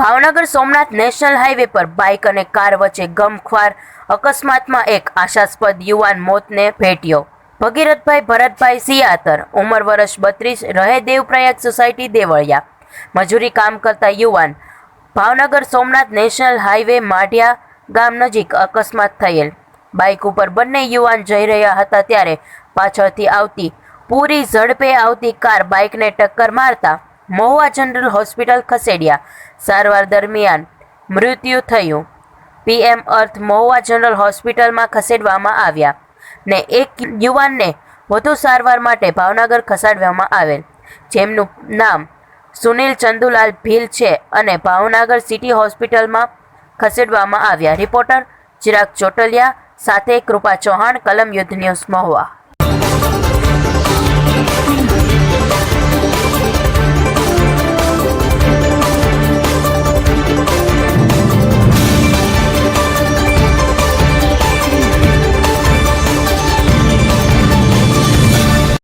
Bhavnagar Somnath national highway પર bike અને car વચ્ચે ગમખ્વાર અકસ્માતમાં એક આશાસ્પદ યુવાન મોતને ભેટ્યો. ભગીરથભાઈ ભરતભાઈ સિયાતર, ઉંમર વર્ષ બત્રીસ, રહે દેવપ્રયાગ સોસાયટી દેવળિયા. મજૂરી કામ કરતા યુવાન ભાવનગર સોમનાથ નેશનલ હાઈવે માઢિયા ગામ નજીક અકસ્માત થયેલ. બાઇક ઉપર બંને યુવાન જઈ રહ્યા હતા ત્યારે પાછળથી આવતી પૂરી ઝડપે આવતી કાર બાઇકને ટક્કર મારતા મહુવા જનરલ હોસ્પિટલ ખસેડ્યા. સારવાર દરમિયાન મૃત્યુ થયું. પીએમ અર્થ મહુવા જનરલ હોસ્પિટલમાં ખસેડવામાં આવ્યા ને એક યુવાનને વધુ સારવાર માટે ભાવનગર ખસેડવામાં આવેલ, જેમનું નામ સુનિલ ચંદુલાલ ભીલ છે અને ભાવનગર સિટી હોસ્પિટલમાં ખસેડવામાં આવ્યા. રિપોર્ટર ચિરાગ ચોટલિયા સાથે કૃપા ચૌહાણ, કલમ યુદ્ધ ન્યૂઝ મહુવા.